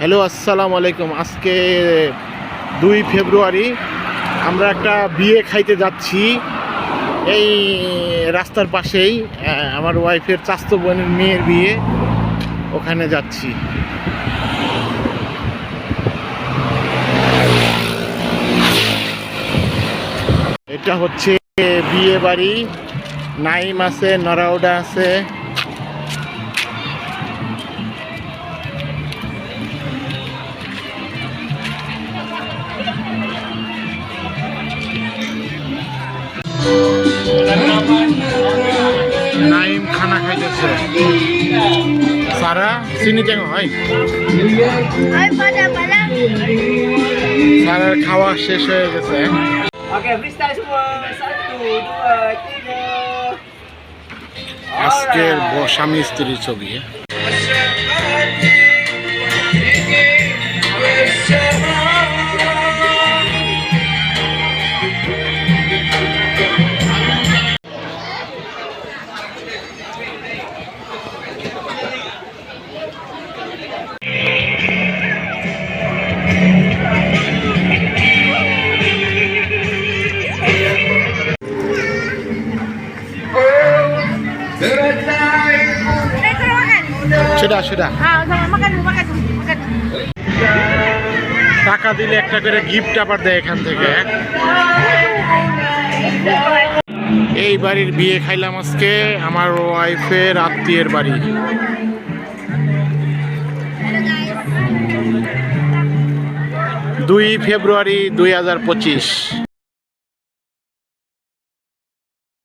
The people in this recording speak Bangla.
হ্যালো, আসসালামু আলাইকুম। আজকে দুই ফেব্রুয়ারি, আমরা একটা বিয়ে খাইতে যাচ্ছি। এই রাস্তার পাশেই আমার ওয়াইফের চাস্তো বোনের মেয়ের বিয়ে, ওখানে যাচ্ছি। এটা হচ্ছে বিয়ে বাড়ি। নাইম আছে নরাউডা আছে। নাইম খানা খাইতেছে। সারা চিনি কেন হয়? সারার খাওয়া শেষ হয়ে গেছে। আজকের স্বামী স্ত্রীর ছবি। Makan dulu. টাকা দিলে একটা করে গিফট আবার দেয় এখান থেকে। এই বাড়ির বিয়ে খাইলাম আজকে আমার ওয়াইফের আত্মীয়ের বাড়ি। দুই ফেব্রুয়ারি দুই হাজার পঁচিশ।